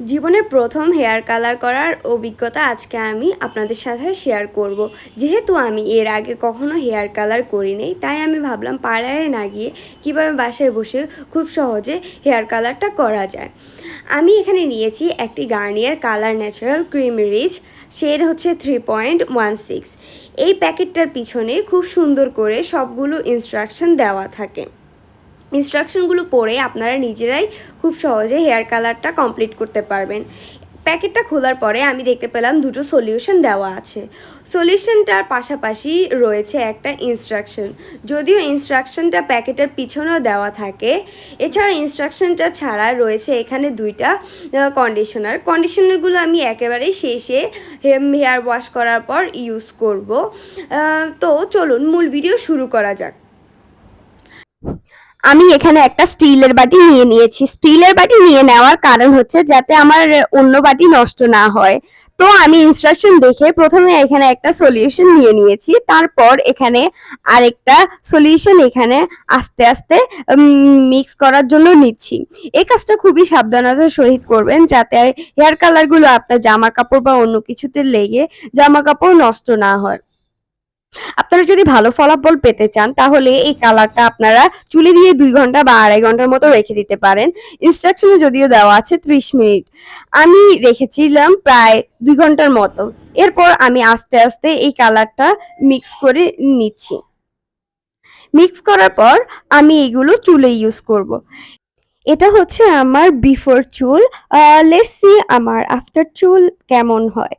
জীবনে প্রথম hair colour করার অভিজ্ঞতা আজকে আমি আপনাদের সাথে শেয়ার করব। যেহেতু আমি এর আগে কখনো হেয়ার কালার করিনি তাই আমি ভাবলাম পাড়ায় না গিয়ে কীভাবে বাসায় বসে খুব সহজে হেয়ার কালারটা করা যায়। আমি এখানে নিয়েছি একটি Garnier colour natural cream rich shade হচ্ছে থ্রি পয়েন্ট ওয়ান সিক্স এই প্যাকেটটার পিছনে খুব সুন্দর করে সবগুলো ইনস্ট্রাকশন দেওয়া থাকে। ইনস্ট্রাকশনগুলো পড়ে আপনারা নিজেরাই খুব সহজে হেয়ার কালারটা কমপ্লিট করতে পারবেন। প্যাকেটটা খোলার পরে আমি দেখতে পেলাম দুটো সলিউশন দেওয়া আছে। সলিউশনটার পাশাপাশি রয়েছে একটা ইনস্ট্রাকশন যদিও ইনস্ট্রাকশনটা প্যাকেটের পিছনেও দেওয়া থাকে এছাড়া ইনস্ট্রাকশনটা ছাড়া রয়েছে এখানে দুইটা কন্ডিশনার কন্ডিশনারগুলো আমি একেবারেই শেষে হেয়ার ওয়াশ করার পর ইউজ করব। তো চলুন মূল ভিডিও শুরু করা যাক। আমি এখানে একটা স্টিলের বাটি নিয়ে নিয়েছি। স্টিলের বাটি নিয়ে নেওয়ার কারণ হচ্ছে যাতে আমার অন্য বাটি নষ্ট না হয়। তো আমি ইনস্ট্রাকশন দেখে প্রথমে এখানে একটা সলিউশন নিয়ে নিয়েছি। তারপর এখানে আরেকটা সলিউশন এখানে আস্তে আস্তে মিক্স করার জন্য নিচ্ছি। এই কাজটা খুবই সাবধানতার সহিত করবেন যাতে হেয়ার কালারগুলো আপনার জামা কাপড় বা অন্য কিছুতে লেগে জামা কাপড় নষ্ট না হয়। আপনারা যদি ভালো ফলাফল পেতে চান, তাহলে এই কালারটা আপনারা চুলে দিয়ে দুই ঘণ্টা বা আড়াই ঘণ্টার মতো রেখে দিতে পারেন। ইনস্ট্রাকশনে যদিও দেওয়া আছে ত্রিশ মিনিট। আমি রেখেছিলাম প্রায় দুই ঘণ্টার মতো। এরপর আমি আস্তে আস্তে এই কালারটা মিক্স করে নিচ্ছি। মিক্স করার পর আমি এগুলো চুলে ইউজ করব। এটা হচ্ছে আমার বিফোর চুল। লেটস আমার আফটার চুল কেমন হয়।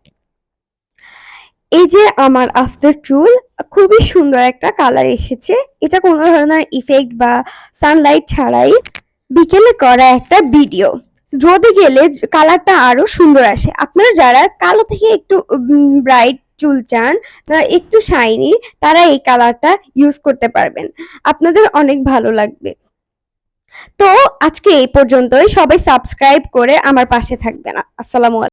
এই যে আমার আফটার চুল, খুবই সুন্দর একটা কালার এসেছে। এটা কোনো ধরনের ইফেক্ট বা সানলাইট ছাড়াই বিকেলে করা একটা ভিডিও রোদে গেলে কালারটা আরও সুন্দর আসে। আপনারা যারা কালো থেকে একটু ব্রাইট চুল চান একটু শাইনি তারা এই কালারটা ইউজ করতে পারবেন। আপনাদের অনেক ভালো লাগবে। তো আজকে এই পর্যন্তই। সবাই সাবস্ক্রাইব করে আমার পাশে থাকবেন। আসসালামু